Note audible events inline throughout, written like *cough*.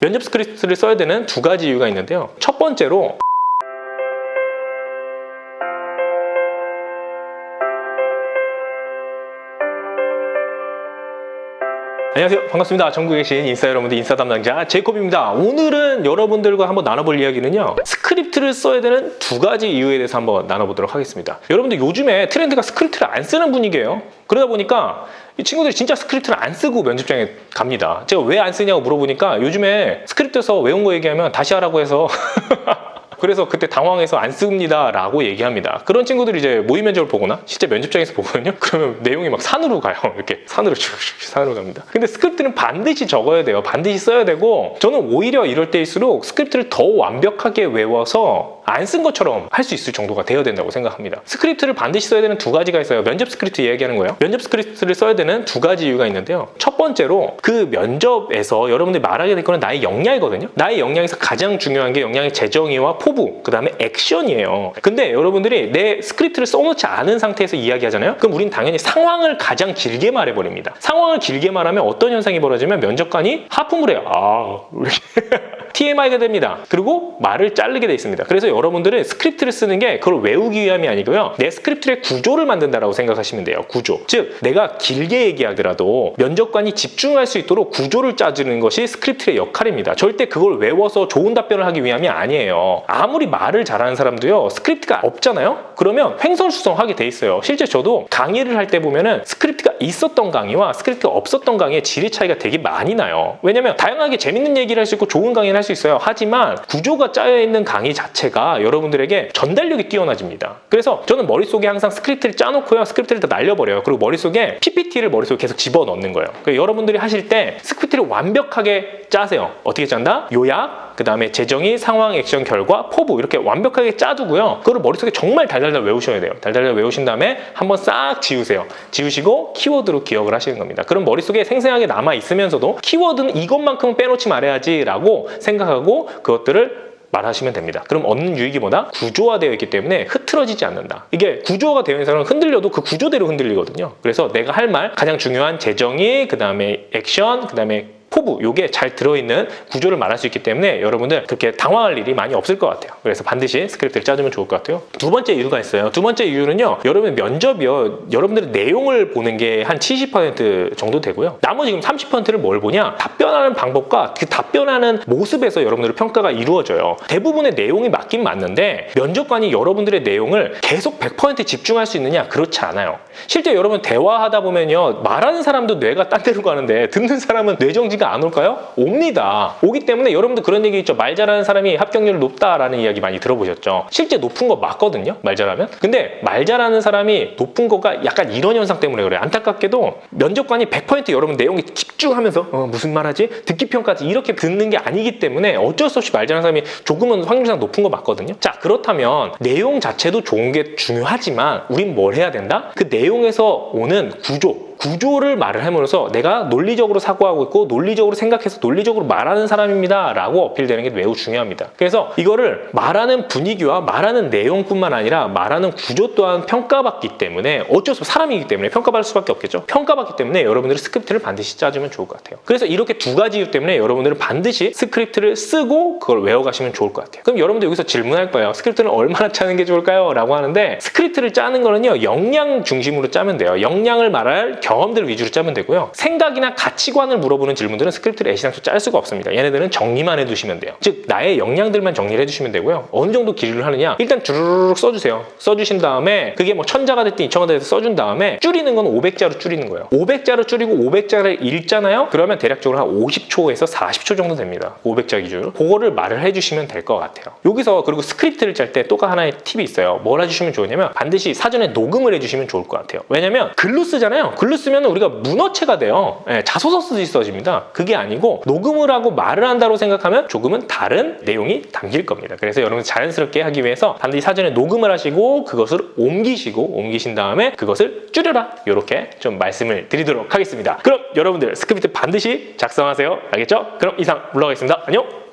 면접 스크립트를 써야 되는 두 가지 이유가 있는데요. 첫 번째로 안녕하세요. 반갑습니다. 전국에 계신 인싸 여러분들 인싸 담당자 제이콥입니다. 오늘은 여러분들과 한번 나눠볼 이야기는요. 스크립트를 써야 되는 두 가지 이유에 대해서 한번 나눠보도록 하겠습니다. 여러분들 요즘에 트렌드가 스크립트를 안 쓰는 분위기예요. 그러다 보니까 이 친구들이 진짜 스크립트를 안 쓰고 면접장에 갑니다. 제가 왜 안 쓰냐고 물어보니까 요즘에 스크립트에서 외운 거 얘기하면 다시 하라고 해서 *laughs* 그래서 그때 당황해서 안 씁니다 라고 얘기합니다. 그런 친구들이 이제 모의 면접을 보거나 실제 면접장에서 보거든요. *laughs* 그러면 내용이 막 산으로 가요. 이렇게 산으로 쭉쭉 산으로 갑니다. 근데 스크립트는 반드시 적어야 돼요. 반드시 써야 되고 저는 오히려 이럴 때일수록 스크립트를 더 완벽하게 외워서 안 쓴 것처럼 할 수 있을 정도가 되어야 된다고 생각합니다. 스크립트를 반드시 써야 되는 두 가지가 있어요. 면접 스크립트 이야기하는 거예요. 면접 스크립트를 써야 되는 두 가지 이유가 있는데요. 첫 번째로 그 면접에서 여러분들이 말하게 될 거는 나의 역량이거든요. 나의 역량에서 가장 중요한 게 역량의 재정의와 포부, 그 다음에 액션이에요. 근데 여러분들이 내 스크립트를 써놓지 않은 상태에서 이야기하잖아요. 그럼 우린 당연히 상황을 가장 길게 말해버립니다. 상황을 길게 말하면 어떤 현상이 벌어지면 면접관이 하품을 해요. 아. *laughs* TMI가 됩니다. 그리고 말을 자르게 돼 있습니다. 그래서 여러분들은 스크립트를 쓰는 게 그걸 외우기 위함이 아니고요. 내 스크립트의 구조를 만든다라고 생각하시면 돼요. 구조. 즉, 내가 길게 얘기하더라도 면접관이 집중할 수 있도록 구조를 짜주는 것이 스크립트의 역할입니다. 절대 그걸 외워서 좋은 답변을 하기 위함이 아니에요. 아무리 말을 잘하는 사람도요. 스크립트가 없잖아요. 그러면 횡설수설하게 돼 있어요. 실제 저도 강의를 할 때 보면은 스크립트가 있었던 강의와 스크립트가 없었던 강의의 질의 차이가 되게 많이 나요. 왜냐면 다양하게 재밌는 얘기를 할 수 있고 좋은 강의를 할 수 있어요. 하지만 구조가 짜여 있는 강의 자체가 여러분들에게 전달력이 뛰어나집니다. 그래서 저는 머릿속에 항상 스크립트를 짜놓고요. 스크립트를 다 날려버려요. 그리고 머릿속에 PPT를 머릿속에 계속 집어넣는 거예요. 그러니까 여러분들이 하실 때 스크립트를 완벽하게 짜세요. 어떻게 짠다? 요약, 그 다음에 재정의, 상황, 액션, 결과, 포부 이렇게 완벽하게 짜두고요. 그걸 머릿속에 정말 달달달 외우셔야 돼요. 달달달 외우신 다음에 한번 싹 지우세요. 지우시고 키워드로 기억을 하시는 겁니다. 그럼 머릿속에 생생하게 남아 있으면서도 키워드는 이것만큼은 빼놓지 말아야지 라고 생각하고 그것들을 말하시면 됩니다. 그럼 얻는 유익이 뭐다? 구조화되어 있기 때문에 흐트러지지 않는다. 이게 구조화가 되어 있는 사람은 흔들려도 그 구조대로 흔들리거든요. 그래서 내가 할 말 가장 중요한 재정의, 그 다음에 액션, 그 다음에 포부 요게 잘 들어있는 구조를 말할 수 있기 때문에 여러분들 그렇게 당황할 일이 많이 없을 것 같아요. 그래서 반드시 스크립트를 짜주면 좋을 것 같아요. 두 번째 이유가 있어요. 두 번째 이유는요. 여러분 면접이요. 여러분들의 내용을 보는 게 한 70% 정도 되고요. 나머지 지금 30%를 뭘 보냐? 답변하는 방법과 그 답변하는 모습에서 여러분들의 평가가 이루어져요. 대부분의 내용이 맞긴 맞는데 면접관이 여러분들의 내용을 계속 100% 집중할 수 있느냐? 그렇지 않아요. 실제 여러분 대화하다 보면요. 말하는 사람도 뇌가 딴 데로 가는데 듣는 사람은 뇌정지가 안 올까요? 옵니다. 오기 때문에 여러분들 그런 얘기 있죠. 말 잘하는 사람이 합격률 높다라는 이야기 많이 들어보셨죠. 실제 높은 거 맞거든요. 말 잘하면. 근데 말 잘하는 사람이 높은 거가 약간 이런 현상 때문에 그래요. 안타깝게도 면접관이 100% 여러분 내용에 집중하면서 어, 무슨 말하지? 듣기 평가지 이렇게 듣는 게 아니기 때문에 어쩔 수 없이 말 잘하는 사람이 조금은 확률상 높은 거 맞거든요. 자 그렇다면 내용 자체도 좋은 게 중요하지만 우린 뭘 해야 된다? 그 내용에서 오는 구조 구조를 말을 함으로써 내가 논리적으로 사고하고 있고 논리적으로 생각해서 논리적으로 말하는 사람입니다 라고 어필되는 게 매우 중요합니다. 그래서 이거를 말하는 분위기와 말하는 내용뿐만 아니라 말하는 구조 또한 평가받기 때문에 어쩔 수 없이 사람이기 때문에 평가받을 수밖에 없겠죠? 평가받기 때문에 여러분들이 스크립트를 반드시 짜주면 좋을 것 같아요. 그래서 이렇게 두 가지 이유 때문에 여러분들은 반드시 스크립트를 쓰고 그걸 외워가시면 좋을 것 같아요. 그럼 여러분들 여기서 질문할 거예요. 스크립트는 얼마나 짜는 게 좋을까요? 라고 하는데 스크립트를 짜는 거는요 역량 중심으로 짜면 돼요. 역량을 말할 경험들 위주로 짜면 되고요. 생각이나 가치관을 물어보는 질문들은 스크립트를 애시당초 짤 수가 없습니다. 얘네들은 정리만 해두시면 돼요. 즉 나의 역량들만 정리를 해주시면 되고요. 어느 정도 길이를 하느냐 일단 주르륵 써주세요. 써주신 다음에 그게 뭐 천자가 됐든 이천자가 됐든 써준 다음에 줄이는 건 500자로 줄이는 거예요. 500자로 줄이고 500자를 읽잖아요. 그러면 대략적으로 한 50초에서 40초 정도 됩니다. 500자 기준. 그거를 말을 해주시면 될 것 같아요. 여기서 그리고 스크립트를 짤 때또 하나의 팁이 있어요. 뭘 해주시면 좋으냐면 반드시 사전에 녹음을 해주시면 좋을 것 같아요. 왜냐면 글로 쓰잖아요. 글로 쓰면 우리가 문어체가 돼요. 예, 자소서 쓰듯이 써집니다. 그게 아니고 녹음을 하고 말을 한다고 생각하면 조금은 다른 내용이 담길 겁니다. 그래서 여러분 자연스럽게 하기 위해서 반드시 사전에 녹음을 하시고 그것을 옮기시고 옮기신 다음에 그것을 줄여라 이렇게 좀 말씀을 드리도록 하겠습니다. 그럼 여러분들 스크립트 반드시 작성하세요. 알겠죠? 그럼 이상 물러가겠습니다. 안녕.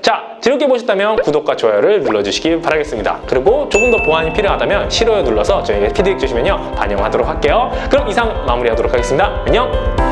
자, 즐겁게 보셨다면 구독과 좋아요를 눌러주시기 바라겠습니다. 그리고 조금 더 보완이 필요하다면 싫어요 눌러서 저에게 피드백 주시면요 반영하도록 할게요. 그럼 이상 마무리하도록 하겠습니다. 안녕.